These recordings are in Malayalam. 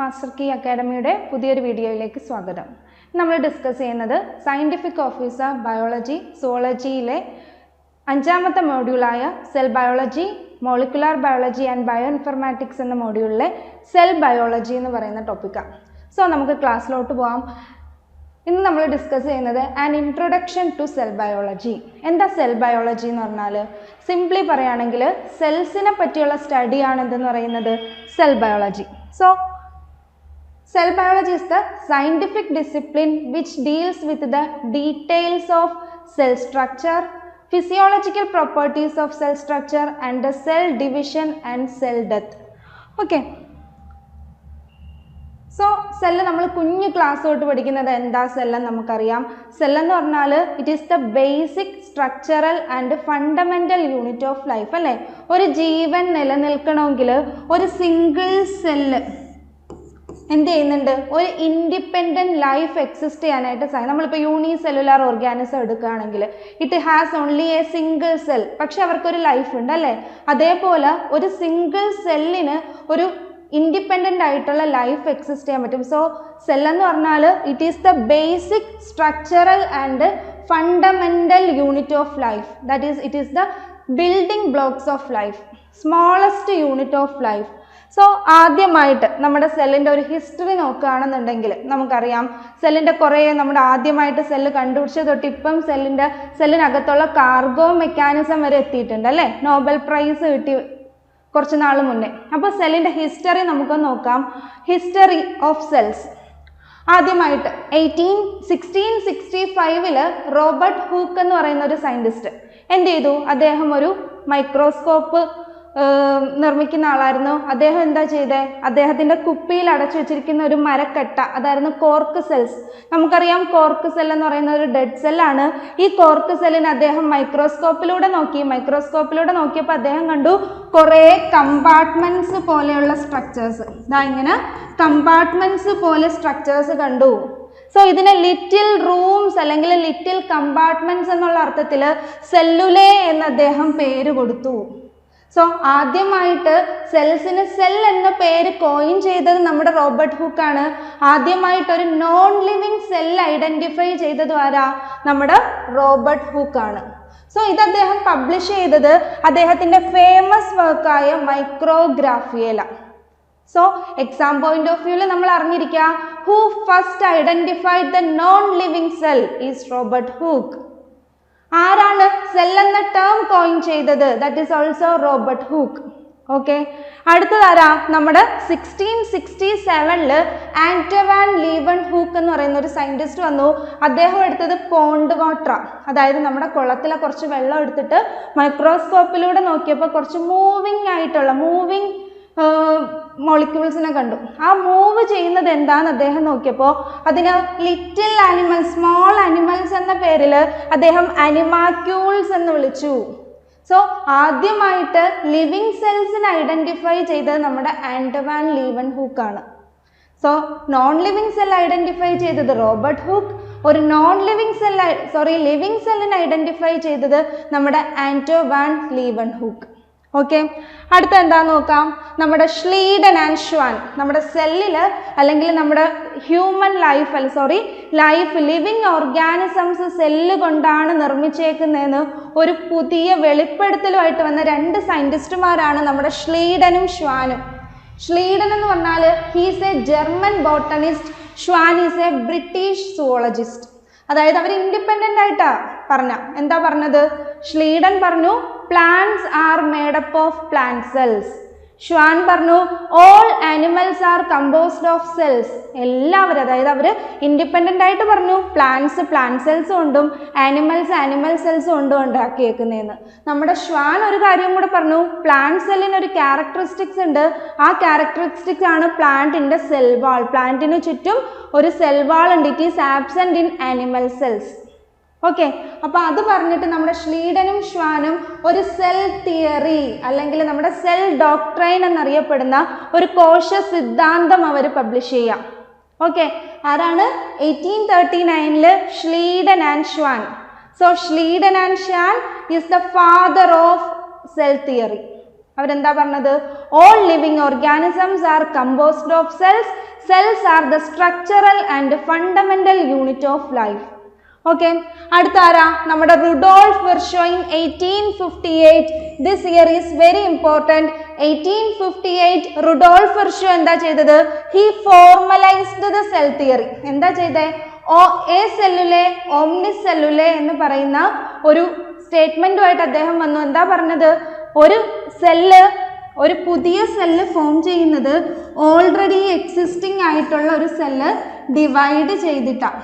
മാസ്റ്റർ കീ അക്കാഡമിയുടെ പുതിയൊരു വീഡിയോയിലേക്ക് സ്വാഗതം. നമ്മൾ ഡിസ്കസ് ചെയ്യുന്നത് സയന്റിഫിക് ഓഫീസർ ബയോളജി സുവോളജിയിലെ അഞ്ചാമത്തെ മോഡ്യൂളായ cell biology molecular biology and bioinformatics എന്ന മോഡ്യൂളിലെ സെൽ ബയോളജി എന്ന് പറയുന്ന ടോപ്പിക്കാണ് സോ നമുക്ക് ക്ലാസ്സിലോട്ട് പോകാം ഇന്ന് നമ്മൾ ഡിസ്കസ് ചെയ്യുന്നത് an introduction to cell biology എന്താ സെൽ ബയോളജി എന്ന് പറഞ്ഞാൽ? സിംപ്ലി പറയുകയാണെങ്കിൽ സെൽസിനെ പറ്റിയുള്ള സ്റ്റഡിയാണ് എന്തെന്ന് പറയുന്നത് cell biology so cell biology is the scientific discipline which deals with the details of cell structure, physiological properties of cell structure and the cell division and cell death. Okay. So cell നമ്മൾ കുഞ്ഞു ക്ലാസ് തൊട്ട് പഠിക്കുന്നത് എന്താ സെല്ലെന്ന് നമുക്കറിയാം സെല്ലെന്ന് പറഞ്ഞാൽ it is the basic structural and fundamental unit of life അല്ലേ ഒരു ജീവൻ നിലനിൽക്കണമെങ്കിൽ ഒരു സിംഗിൾ സെല്ല് എന്ത് ചെയ്യുന്നുണ്ട്? ഒരു ഇൻഡിപെൻഡന്റ് ലൈഫ് എക്സിസ്റ്റ് ചെയ്യാനായിട്ട് സാധിക്കും നമ്മളിപ്പോൾ യൂണി സെല്ലുലാർ ഓർഗാനിസം എടുക്കുകയാണെങ്കിൽ it has only a single cell പക്ഷെ അവർക്കൊരു ലൈഫ് ഉണ്ട് അല്ലേ? അതേപോലെ ഒരു സിംഗിൾ സെല്ലിന് ഒരു ഇൻഡിപെൻഡന്റ് ആയിട്ടുള്ള ലൈഫ് എക്സിസ്റ്റ് ചെയ്യാൻ പറ്റും. സോ സെൽ എന്ന് പറഞ്ഞാൽ it is the basic structural and fundamental unit of life that is it is the building blocks of life smallest unit of life so ആദ്യമായിട്ട് നമ്മുടെ സെല്ലിന്റെ ഒരു ഹിസ്റ്ററി നോക്കുകയാണെന്നുണ്ടെങ്കിൽ നമുക്കറിയാം സെല്ലിന്റെ കുറേ നമ്മുടെ ആദ്യമായിട്ട് സെല്ല് കണ്ടുപിടിച്ച തൊട്ട് ഇപ്പം സെല്ലിന്റെ സെല്ലിനകത്തുള്ള കാർഗോ മെക്കാനിസം വരെ എത്തിയിട്ടുണ്ട് അല്ലേ? നോബൽ പ്രൈസ് കിട്ടി കുറച്ച് നാൾ മുന്നേ. അപ്പോൾ സെല്ലിന്റെ ഹിസ്റ്ററി നമുക്ക് നോക്കാം. ഹിസ്റ്ററി ഓഫ് സെൽസ് ആദ്യമായിട്ട് എയ്റ്റീൻ സിക്സ്റ്റീൻ സിക്സ്റ്റി ഫൈവിൽ റോബർട്ട് ഹൂക്ക് എന്ന് പറയുന്ന ഒരു സയന്റിസ്റ്റ് എന്ത് ചെയ്തു? അദ്ദേഹം ഒരു മൈക്രോസ്കോപ്പ് നിർമ്മിക്കുന്ന ആളായിരുന്നു. അദ്ദേഹം എന്താ ചെയ്തേ? അദ്ദേഹത്തിന്റെ കുപ്പിയിൽ അടച്ചു വെച്ചിരിക്കുന്ന ഒരു മരക്കട്ട അതായിരുന്നു കോർക്ക് സെൽസ് നമുക്കറിയാം കോർക്ക് സെൽ എന്ന് പറയുന്ന ഒരു ഡെഡ് സെല്ലാണ് ഈ കോർക്ക് സെല്ലിന് അദ്ദേഹം മൈക്രോസ്കോപ്പിലൂടെ നോക്കി. മൈക്രോസ്കോപ്പിലൂടെ നോക്കിയപ്പോൾ അദ്ദേഹം കണ്ടു കുറേ കമ്പാർട്ട്മെന്റ്സ് പോലെയുള്ള സ്ട്രക്ചേഴ്സ് ഇതാ ഇങ്ങനെ കമ്പാർട്ട്മെന്റ്സ് പോലെ സ്ട്രക്ചേഴ്സ് കണ്ടു. സോ ഇതിനെ ലിറ്റിൽ റൂംസ് അല്ലെങ്കിൽ ലിറ്റിൽ കമ്പാർട്ട്മെന്റ്സ് എന്നുള്ള അർത്ഥത്തിൽ സെല്ലുലേ എന്ന് അദ്ദേഹം പേര് കൊടുത്തു. സോ ആദ്യമായിട്ട് സെൽസിന് സെൽ എന്ന പേര് കോയിൻ ചെയ്തത് നമ്മുടെ റോബർട്ട് ഹുക്കാണ്. ആദ്യമായിട്ട് ഒരു നോൺ ലിവിങ് സെൽ ഐഡന്റിഫൈ ചെയ്തത് ആരാ? നമ്മുടെ റോബർട്ട് ഹുക്കാണ്. സോ ഇത് അദ്ദേഹം പബ്ലിഷ് ചെയ്തത് അദ്ദേഹത്തിന്റെ ഫേമസ് വർക്കായ മൈക്രോഗ്രാഫിയല സോ എക്സാം പോയിന്റ് ഓഫ് വ്യൂവിൽ നമ്മൾ അറിഞ്ഞിരിക്കുക who first identified the non living cell is Robert Hooke ആരാണ് സെൽ എന്ന ടേം കോയിൻ ചെയ്തത്? That is also Robert Hooke okay അടുത്തതാരാ നമ്മുടെ സിക്സ്റ്റീൻ സിക്സ്റ്റി സെവനിൽ ആന്റവാൻ ലീവൺ ഹൂക്ക് എന്ന് പറയുന്ന ഒരു സയന്റിസ്റ്റ് വന്നു. അദ്ദേഹം എടുത്തത് പോണ്ട് വാട്ടർ അതായത് നമ്മുടെ കുളത്തിലെ കുറച്ച് വെള്ളം എടുത്തിട്ട് മൈക്രോസ്കോപ്പിലൂടെ നോക്കിയപ്പോൾ കുറച്ച് മൂവിങ് ആയിട്ടുള്ള മൂവിങ് മോളിക്യൂൾസിനെ കണ്ടു. ആ മൂവ് ചെയ്യുന്നത് എന്താന്ന് അദ്ദേഹം നോക്കിയപ്പോൾ അതിന് ലിറ്റിൽ ആനിമൽസ് സ്മോൾ ആനിമൽസ് എന്ന പേരിൽ അദ്ദേഹം അനിമാക്യൂൾസ് എന്ന് വിളിച്ചു. സോ ആദ്യമായിട്ട് ലിവിങ് സെൽസിനെ ഐഡന്റിഫൈ ചെയ്തത് നമ്മുടെ Antonie van ലീവൻ ഹൂക്കാണ് so non living cell identify ചെയ്തത് റോബർട്ട് ഹൂക്ക്. ഒരു non living cell sorry living സെല്ലിനെ ഐഡന്റിഫൈ ചെയ്തത് നമ്മുടെ ആന്റോവാൻ ലീവൺ ഹൂക്ക് ഓക്കെ അടുത്ത എന്താന്ന് നോക്കാം? നമ്മുടെ ഷ്ലീഡൻ ആൻഡ് ഷ്വാൻ നമ്മുടെ സെല്ലിൽ അല്ലെങ്കിൽ നമ്മുടെ ഹ്യൂമൻ ലൈഫ് അല്ല sorry life living organisms cell കൊണ്ടാണ് നിർമ്മിച്ചേക്കുന്നതെന്ന് ഒരു പുതിയ വെളിപ്പെടുത്തലുമായിട്ട് വന്ന രണ്ട് സയന്റിസ്റ്റുമാരാണ് നമ്മുടെ ഷ്ലീഡനും ഷ്വാനും ഷ്ലീഡൻ എന്ന് പറഞ്ഞാൽ he's a German botanist Schwann is a British zoologist അതായത് അവർ ഇൻഡിപെൻഡന്റ് ആയിട്ടാണ് പറഞ്ഞ. എന്താ പറഞ്ഞത്? ഷ്ലീഡൻ പറഞ്ഞു plants are made up of plant cells Schwann പറഞ്ഞു all animals are composed of cells എല്ലാവരും അതായത് അവർ ഇൻഡിപെൻഡന്റ് ആയിട്ട് പറഞ്ഞു പ്ലാന്റ്സ് പ്ലാന്റ് സെൽസ് കൊണ്ടും ആനിമൽസ് ആനിമൽ സെൽസ് കൊണ്ടും ഉണ്ടാക്കിയേക്കുന്നതെന്ന് നമ്മുടെ ഷ്വാൻ ഒരു കാര്യം കൂടെ പറഞ്ഞു പ്ലാന്റ് സെല്ലിന് ഒരു ക്യാരക്ടറിസ്റ്റിക്സ് ഉണ്ട്. ആ ക്യാരക്ടറിസ്റ്റിക്സ് ആണ് പ്ലാന്റിന്റെ സെൽ വാൾ പ്ലാന്റിന് ചുറ്റും ഒരു സെൽ വാൾ ഉണ്ട്. It is absent in animal cells okay അപ്പോൾ അത് പറഞ്ഞിട്ട് നമ്മുടെ ഷ്ലീഡനും ഷ്വാനും ഒരു സെൽ തിയറി അല്ലെങ്കിൽ നമ്മുടെ സെൽ ഡോക്ട്രൈൻ എന്നറിയപ്പെടുന്ന ഒരു കോശ സിദ്ധാന്തം അവർ പബ്ലിഷ് ചെയ്യാം. ഓക്കെ ആരാണ് eighteen thirty നയനിൽ Schleiden and Schwann so Schleiden and Schwann is the father of cell theory അവരെന്താ പറഞ്ഞത്? All living organisms are composed of cells cells are the structural and fundamental unit of life. Okay അടുത്ത ആരാ നമ്മുടെ Rudolf Virchow eighteen fifty eight this year is very important eighteen fifty eight Rudolf Virchow എന്താ ചെയ്തത്? He formalized the cell theory എന്താ ചെയ്തേ? ഓ എ സെല്ലുലെ ഓംനി സെല്ലുലെ എന്ന് പറയുന്ന ഒരു സ്റ്റേറ്റ്മെന്റുമായിട്ട് അദ്ദേഹം വന്നു. എന്താ പറഞ്ഞത്? ഒരു സെല്ല് ഒരു പുതിയ സെല്ല് ഫോം ചെയ്യുന്നത് ഓൾറെഡി എക്സിസ്റ്റിംഗ് ആയിട്ടുള്ള ഒരു സെല്ല് ഡിവൈഡ് ചെയ്തിട്ടാണ്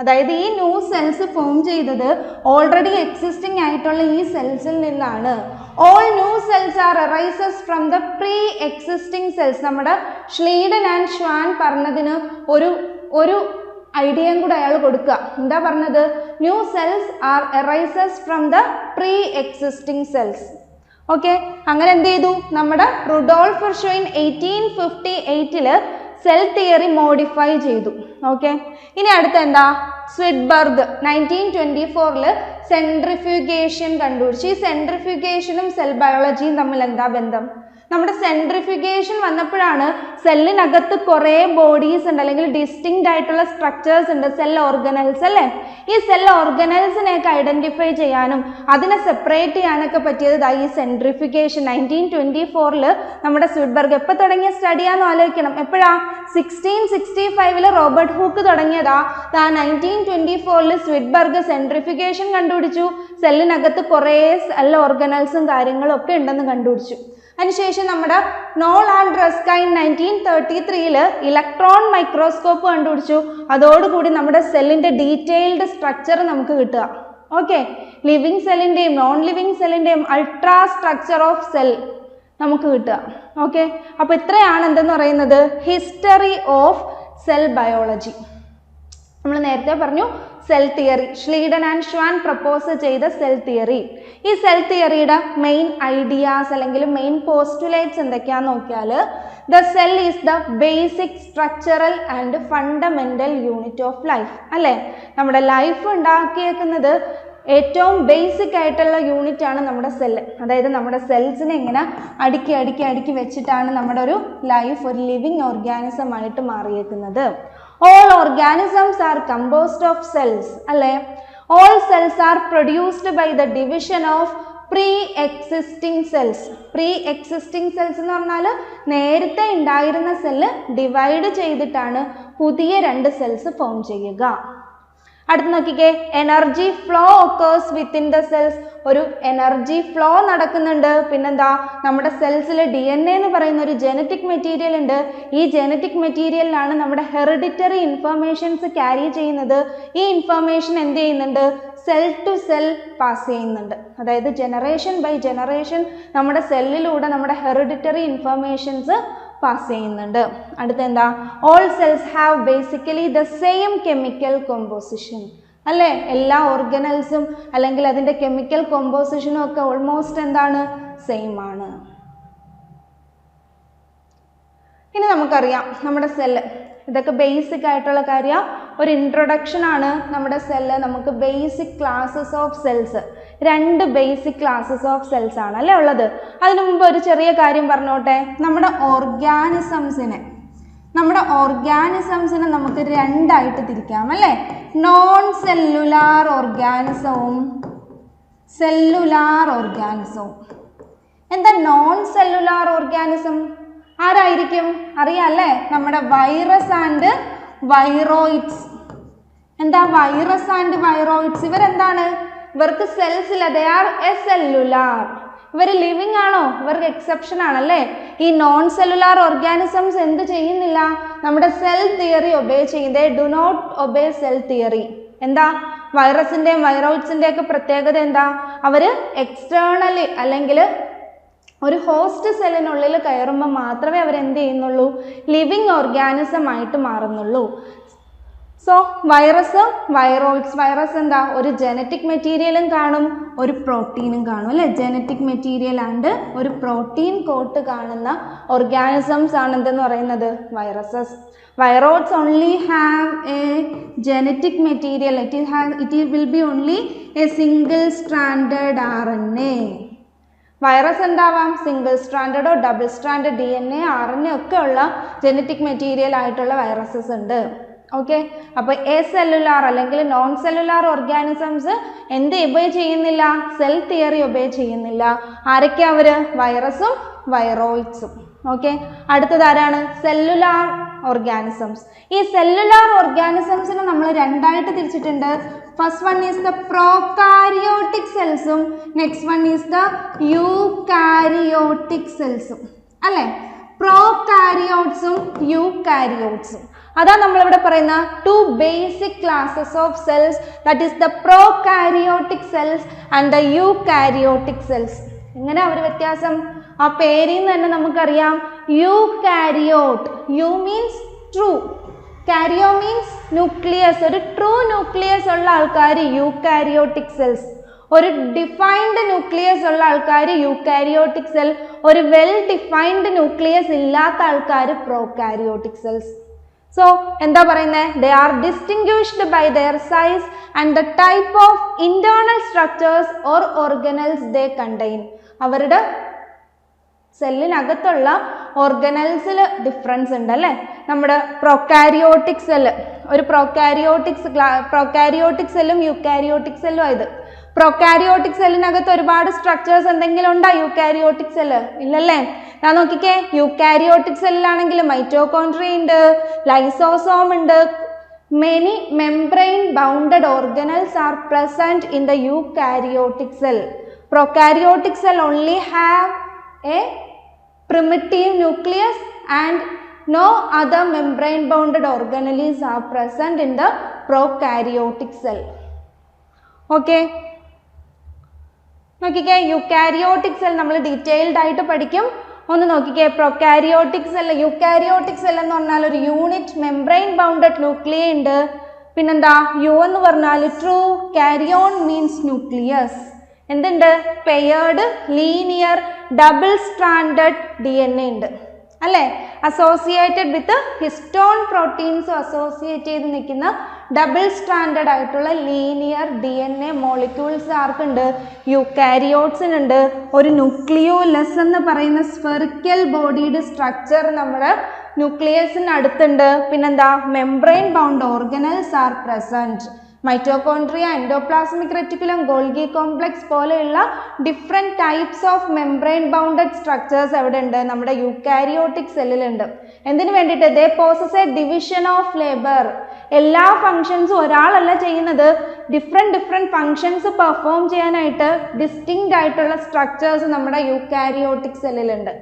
അതായത് ഈ ന്യൂ സെൽസ് ഫോം ചെയ്തത് ഓൾറെഡി എക്സിസ്റ്റിംഗ് ആയിട്ടുള്ള ഈ സെൽസിൽ നിന്നാണ്. All new cells are arises from the pre existing cells നമ്മുടെ ഷ്ലീഡൻ ആൻഡ് ഷ്വാൻ പറഞ്ഞതിന് ഒരു ഒരു ഐഡിയയും കൂടെ അയാൾ കൊടുക്കുക. എന്താ പറഞ്ഞത്? New cells are arises from the pre existing cells okay അങ്ങനെ എന്ത് ചെയ്തു? നമ്മുടെ റുഡോൾഫ് ഷോയിൻ എയ്റ്റീൻ ഫിഫ്റ്റി എയ്റ്റിൽ സെൽ തിയറി മോഡിഫൈ ചെയ്തു. ഓക്കെ ഇനി അടുത്ത എന്താ സ്വിഡ്ബർഗ് നയന്റീൻ ട്വന്റി ഫോറിൽ സെൻട്രിഫ്യൂഗേഷൻ കണ്ടുപിടിച്ചു. ഈ സെൻട്രിഫ്യൂഗേഷനും സെൽ ബയോളജിയും തമ്മിൽ എന്താ ബന്ധം? നമ്മുടെ സെൻട്രിഫിക്കേഷൻ വന്നപ്പോഴാണ് സെല്ലിനകത്ത് കുറേ ബോഡീസ് ഉണ്ട് അല്ലെങ്കിൽ ഡിസ്റ്റിങ്ക്റ്റ് ആയിട്ടുള്ള സ്ട്രക്ചേഴ്സ് ഉണ്ട് സെൽ ഓർഗനൽസ് അല്ലേ? ഈ സെൽ ഓർഗനൽസിനെയൊക്കെ ഐഡന്റിഫൈ ചെയ്യാനും അതിനെ സെപ്പറേറ്റ് ചെയ്യാനൊക്കെ പറ്റിയത് ഈ സെൻട്രിഫിക്കേഷൻ നയന്റീൻ ട്വന്റി ഫോറിൽ നമ്മുടെ സ്വീഡ്ബർഗ് എപ്പോൾ തുടങ്ങിയ സ്റ്റഡിയാന്ന് ആലോചിക്കണം. എപ്പോഴാ? സിക്സ്റ്റീൻ സിക്സ്റ്റി ഫൈവിൽ റോബർട്ട് ഹൂക്ക് തുടങ്ങിയതാ. ദാ നയന്റീൻ ട്വന്റി ഫോറിൽ സ്വിഡ്ബർഗ് സെൻട്രിഫിക്കേഷൻ കണ്ടുപിടിച്ചു. സെല്ലിനകത്ത് കുറേ സെൽ ഓർഗനൽസും കാര്യങ്ങളും ഒക്കെ ഉണ്ടെന്ന് കണ്ടുപിടിച്ചു. അതിനുശേഷം നമ്മുടെ Knoll and Ruska nineteen thirty ത്രീയിൽ ഇലക്ട്രോൺ മൈക്രോസ്കോപ്പ് കണ്ടുപിടിച്ചു. അതോടുകൂടി നമ്മുടെ സെല്ലിന്റെ ഡീറ്റെയിൽഡ് സ്ട്രക്ചർ നമുക്ക് കിട്ടുക. ഓക്കെ ലിവിങ് സെല്ലിന്റെയും നോൺ ലിവിങ് സെല്ലിന്റെയും അൾട്രാ സ്ട്രക്ചർ ഓഫ് സെൽ നമുക്ക് കിട്ടുക. ഓക്കെ അപ്പോൾ ഇത്രയാണ് എന്തെന്ന് പറയുന്നത്? ഹിസ്റ്ററി ഓഫ് സെൽ ബയോളജി നമ്മൾ നേരത്തെ പറഞ്ഞു cell theory Schleiden and Schwann propose ചെയ്ത സെൽ തിയറി ഈ സെൽ തിയറിയുടെ മെയിൻ ഐഡിയാസ് അല്ലെങ്കിൽ മെയിൻ പോസ്റ്റുലേറ്റ്സ് എന്തൊക്കെയാന്ന് നോക്കിയാൽ the cell is the basic structural and fundamental unit of life അല്ലേ? നമ്മുടെ ലൈഫ് ഉണ്ടാക്കിയേക്കുന്നത് ഏറ്റവും ബേസിക് ആയിട്ടുള്ള യൂണിറ്റ് ആണ് നമ്മുടെ സെല്ല് അതായത് നമ്മുടെ സെൽസിനെ ഇങ്ങനെ അടുക്കി അടുക്കി അടുക്കി വെച്ചിട്ടാണ് നമ്മുടെ ഒരു ലൈഫ് ഒരു ലിവിങ് ഓർഗാനിസം ആയിട്ട് മാറിയേക്കുന്നത്. All organisms are composed of cells അല്ലേ? All cells are produced by the division of pre existing cells pre existing cells എന്ന് പറഞ്ഞാൽ നേരത്തെ ഉണ്ടായിരുന്ന സെല്ല് ഡിവൈഡ് ചെയ്തിട്ടാണ് പുതിയ രണ്ട് സെൽസ് ഫോം ചെയ്യുക. അടുത്ത് നോക്കിക്കേ energy flow occurs within the cells ഒരു എനർജി ഫ്ലോ നടക്കുന്നുണ്ട്. പിന്നെന്താ? നമ്മുടെ സെൽസിൽ ഡി എൻ എ എന്ന് പറയുന്ന ഒരു ജനറ്റിക് മെറ്റീരിയൽ ഉണ്ട്. ഈ ജനറ്റിക് മെറ്റീരിയലിലാണ് നമ്മുടെ ഹെറിഡിറ്ററി ഇൻഫർമേഷൻസ് ക്യാരി ചെയ്യുന്നത്. ഈ ഇൻഫർമേഷൻ എന്ത് ചെയ്യുന്നുണ്ട്? സെൽ ടു സെൽ പാസ് ചെയ്യുന്നുണ്ട്. അതായത് ജനറേഷൻ ബൈ ജനറേഷൻ നമ്മുടെ സെല്ലിലൂടെ നമ്മുടെ ഹെറിഡിറ്ററി ഇൻഫർമേഷൻസ് പാസ് ചെയ്യുന്നുണ്ട്. അടുത്ത എന്താ all cells have basically the same chemical composition അല്ലേ? എല്ലാ ഓർഗനൽസും അല്ലെങ്കിൽ അതിന്റെ കെമിക്കൽ കോമ്പോസിഷനും ഒക്കെ ഓൾമോസ്റ്റ് എന്താണ്? സെയിം ആണ്. ഇനി നമുക്കറിയാം നമ്മുടെ സെല്ല് ഇതൊക്കെ ബേസിക് ആയിട്ടുള്ള കാര്യം. ഒരു ഇൻട്രൊഡക്ഷൻ ആണ് നമ്മുടെ സെല്ല് നമുക്ക് ബേസിക് ക്ലാസ്സസ് ഓഫ് സെൽസ് രണ്ട് ബേസിക് ക്ലാസ്സസ് ഓഫ് സെൽസ് ആണ് അല്ലേ ഉള്ളത്? അതിനു മുമ്പ് ഒരു ചെറിയ കാര്യം പറഞ്ഞോട്ടെ. നമ്മുടെ ഓർഗാനിസംസിനെ നമ്മുടെ ഓർഗാനിസംസിനെ നമുക്ക് രണ്ടായിട്ട് തിരിക്കാം അല്ലേ? നോൺ സെല്ലുലാർ ഓർഗാനിസവും സെല്ലുലാർ ഓർഗാനിസവും എന്താ നോൺ സെല്ലുലാർ ഓർഗാനിസം ആരായിരിക്കും? അറിയാം അല്ലേ? നമ്മുടെ വൈറസ് ആൻഡ് വൈറോയിഡ്സ് എന്താ വൈറസ് ആൻഡ് വൈറോയിഡ്സ് ഇവരെന്താണ്? ഇവർക്ക് സെൽസ് ഇല്ല. ദേ ആർ എ സെല്ലുലാർ ഇവർ ലിവിങ് ആണോ? ഇവർക്ക് എക്സെപ്ഷൻ ആണല്ലേ? ഈ നോൺ സെല്ലുലാർ ഓർഗാനിസംസ് എന്ത് ചെയ്യുന്നില്ല? നമ്മുടെ സെൽ തിയറി ഒബേ ചെയ്യും. They do not obey cell theory എന്താ? വൈറസിന്റെയും വൈറോയിഡ്സിന്റെ ഒക്കെ പ്രത്യേകത എന്താ? അവർ എക്സ്റ്റേണലി അല്ലെങ്കിൽ ഒരു ഹോസ്റ്റ് സെല്ലിനുള്ളിൽ കയറുമ്പോൾ മാത്രമേ അവർ എന്ത് ചെയ്യുന്നുള്ളൂ? ലിവിങ് ഓർഗാനിസം ആയിട്ട് മാറുന്നുള്ളൂ. സോ വൈറസ് വൈറോയിഡ്സ് വൈറസ് എന്താ? ഒരു ജനറ്റിക് മെറ്റീരിയലും കാണും ഒരു പ്രോട്ടീനും കാണും അല്ലേ? ജനറ്റിക് മെറ്റീരിയൽ ആൻഡ് ഒരു പ്രോട്ടീൻ കോട്ട് കാണുന്ന ഓർഗാനിസംസ് ആണ് എന്തെന്ന് പറയുന്നത്? Viruses viroids only have a genetic material it have it will be only a single stranded R N A virus എന്താവാം? Single സ്ട്രാൻഡഡോ double stranded D N A R N A ഒക്കെ ഉള്ള ജനറ്റിക് മെറ്റീരിയൽ ആയിട്ടുള്ള വൈറസസ് ഉണ്ട്. ഓക്കെ അപ്പോൾ എ സെല്ലുലാർ അല്ലെങ്കിൽ നോൺ സെല്ലുലാർ ഓർഗാനിസംസ് എന്ത് ഒബേ ചെയ്യുന്നില്ല? സെൽ തിയറി ഒബേ ചെയ്യുന്നില്ല. ആരൊക്കെ അവർ വൈറസും വൈറോയിഡ്സും ഓക്കെ അടുത്തത് ആരാണ്? സെല്ലുലാർ ഓർഗാനിസംസ് ഈ സെല്ലുലാർ ഓർഗാനിസംസിനെ നമ്മൾ രണ്ടായിട്ട് തിരിച്ചിട്ടുണ്ട്. First one is the prokaryotic സെൽസും next one is the eukaryotic സെൽസും അല്ലേ? പ്രോകാരിയോട്സും യൂകാരിയോട്സും അതാ നമ്മളിവിടെ പറയുന്ന two basic classes of cells that is the prokaryotic cells and the eukaryotic cells എങ്ങനെ അവർ വ്യത്യാസം? ആ പേരിൽ നിന്ന് തന്നെ നമുക്കറിയാം. Karyote eu means true karyo means nucleus ഒരു ട്രൂ ന്യൂക്ലിയസ് ഉള്ള ആൾക്കാർ യു കാരിയോട്ടിക് സെൽസ് ഒരു ഡിഫൈൻഡ് ന്യൂക്ലിയസ് ഉള്ള ആൾക്കാർ യൂകാരിയോട്ടിക് സെൽ ഒരു വെൽ ഡിഫൈൻഡ് ന്യൂക്ലിയസ് ഇല്ലാത്ത ആൾക്കാർ പ്രോകാരിയോട്ടിക് സെൽസ് സോ എന്താ പറയുന്നത് they are distinguished by their size and the type of internal structures or organelles they contain അവരുടെ സെല്ലിനകത്തുള്ള ഓർഗനൽസിൽ ഡിഫറൻസ് ഉണ്ട് അല്ലേ? നമ്മുടെ പ്രൊക്കാരിയോട്ടിക് സെല്ല് ഒരു പ്രൊക്കാരിയോട്ടിക്സ് പ്രൊക്കാരിയോട്ടിക് സെല്ലും യുക്കാരിയോട്ടിക് സെല്ലും ആയത്. പ്രൊക്കാരിയോട്ടിക് സെല്ലിനകത്ത് ഒരുപാട് സ്ട്രക്ചേഴ്സ് എന്തെങ്കിലും ഉണ്ടോ? യുക്കാരിയോട്ടിക് സെല്ല് ഇല്ലല്ലേ? ഞാൻ നോക്കിക്കേ. യുക്കാരിയോട്ടിക് സെല്ലിലാണെങ്കിൽ മൈറ്റോകോൺട്രി ഉണ്ട് ലൈസോസോം ഉണ്ട്. Many membrane bounded organelles are present in the eukaryotic cell prokaryotic cell only have a primitive nucleus and no other membrane bounded organelles are present in the prokaryotic cell. Okay. നോക്കിക്കേ യുക്കാരിയോട്ടിക് സെൽ നമ്മൾ ഡീറ്റെയിൽഡ് ആയിട്ട് പഠിക്കും. ഒന്ന് നോക്കിക്കേ പ്രൊക്കാരിയോട്ടിക് സെൽ യുക്കാരിയോട്ടിക് സെൽ എന്ന് പറഞ്ഞാൽ ഒരു യൂണിറ്റ് മെംബ്രെയിൻ ബൗണ്ടഡ് ന്യൂക്ലിയ ഉണ്ട്. പിന്നെന്താ യു എന്ന് പറഞ്ഞാൽ ട്രൂ കാരിയോൺ മീൻസ് ന്യൂക്ലിയസ് എന്തുണ്ട്? Paired linear double stranded D N A ഉണ്ട്. അല്ലേ? Associated with histone proteins associate ചെയ്ത് നിൽക്കുന്ന ഡബിൾ സ്റ്റാൻഡേർഡ് ആയിട്ടുള്ള linear D N A molecules ആർക്കുണ്ട്? യുക്കാരിയോട്സിനുണ്ട് ഒരു ന്യൂക്ലിയോലെസ് എന്ന് പറയുന്ന സ്ഫെറിക്കൽ ബോഡിയുടെ സ്ട്രക്ചർ നമ്മുടെ ന്യൂക്ലിയസിന് അടുത്തുണ്ട്. പിന്നെന്താ? Membrane bound organelles are present mitochondria endoplasmic reticulum Golgi complex പോലെയുള്ള different types of membrane bounded structures എവിടെ ഉണ്ട് നമ്മുടെ യൂക്കാരിയോട്ടിക് സെല്ലിലുണ്ട് എന്തിനു വേണ്ടിയിട്ട്? They possess a division of labour എല്ലാ ഫങ്ഷൻസും ഒരാളല്ല ചെയ്യുന്നത്. ഡിഫറെന്റ് ഡിഫറെന്റ് ഫങ്ഷൻസ് പെർഫോം ചെയ്യാനായിട്ട് ഡിസ്റ്റിങ്ക്റ്റ് ആയിട്ടുള്ള സ്ട്രക്ചേഴ്സ് നമ്മുടെ യൂക്കാരിയോട്ടിക് സെല്ലിലുണ്ട്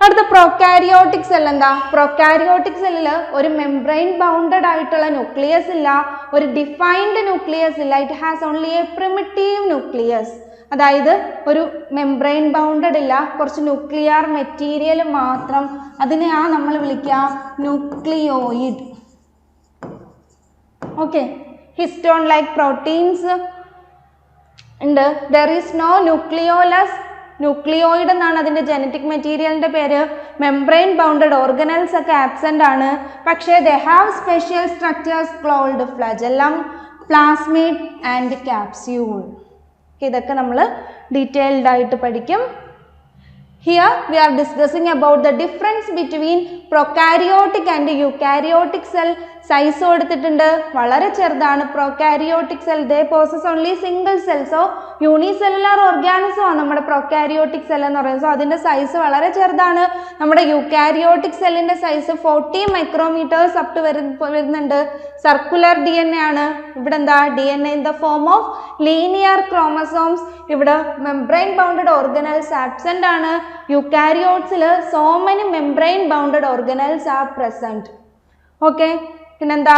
അടുത്ത പ്രൊക്കാരിയോട്ടിക് സെൽ എന്താ? പ്രൊക്കാരിയോട്ടിക് സെല്ലിൽ ഒരു മെംബ്രെയിൻ ബൗണ്ടഡ് ആയിട്ടുള്ള ന്യൂക്ലിയസ് ഇല്ല. ഒരു ഡിഫൈൻഡ് ന്യൂക്ലിയസ് ഇല്ല. It has only a primitive nucleus അതായത് ഒരു മെംബ്രെയിൻ ബൗണ്ടഡ് ഇല്ല. കുറച്ച് ന്യൂക്ലിയർ മെറ്റീരിയൽ മാത്രം അതിനെ ആ നമ്മൾ വിളിക്കുക nucleoid okay histone like proteins ഉണ്ട്. There is no nucleolus nucleoid എന്നാണ് അതിന്റെ ജനറ്റിക് മെറ്റീരിയലിന്റെ പേര്. മെംബ്രെയിൻ ബൗണ്ടഡ് ഓർഗനൽസ് ഒക്കെ ആബ്സെന്റ് ആണ്. പക്ഷേ they have special structures called flagellum plasmid and capsule ഇതൊക്കെ നമ്മൾ ഡീറ്റെയിൽഡ് ആയിട്ട് പഠിക്കും. Here we are discussing about the difference between prokaryotic and eukaryotic cell. Size കൊടുത്തിട്ടുണ്ട് വളരെ ചെറുതാണ്. Prokaryotic cell they possess only single cell so unicellular organism ആണ് നമ്മുടെ പ്രൊക്കാരിയോട്ടിക് സെൽ എന്ന് പറയുന്നത്. സോ അതിന്റെ സൈസ് വളരെ ചെറുതാണ്. നമ്മുടെ യൂക്കാരിയോട്ടിക് സെല്ലിന്റെ size forty micrometres up to വരുന്നുണ്ട്. സർക്കുലർ ഡി എൻ എ ആണ്. ഇവിടെ എന്താ? D N A in the form of linear chromosomes ഇവിടെ മെംബ്രെയിൻ ബൗണ്ടഡ് ഓർഗനൽസ് ആബ്സെന്റ് ആണ്. യുക്കാരിയോട്സിൽ so many membrane bounded organelles are present okay പിന്നെന്താ?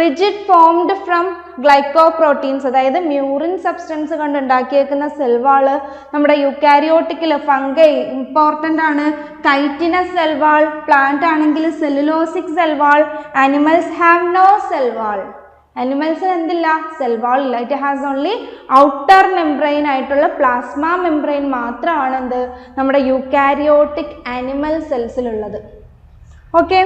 Rigid formed from glycoproteins അതായത് മ്യൂറിൻ സബ്സ്റ്റൻസ് കൊണ്ട് ഉണ്ടാക്കിയേക്കുന്ന സെൽവാൾ നമ്മുടെ യുക്കാരിയോട്ടിക്കിൽ ഫംഗൈ ഇമ്പോർട്ടന്റ് ആണ്. കൈറ്റിനസ് സെൽവാൾ പ്ലാന്റ് ആണെങ്കിൽ cellulosic cell wall animals have no cell wall അനിമൽസിന് എന്തില്ല? സെൽവാൾ ഇല്ല. It has only outer membrane ആയിട്ടുള്ള പ്ലാസ്മ മെംബ്രെയിൻ മാത്രമാണ് എന്ത്? നമ്മുടെ യുക്കാരിയോട്ടിക് ആനിമൽ സെൽസിലുള്ളത് ഓക്കെ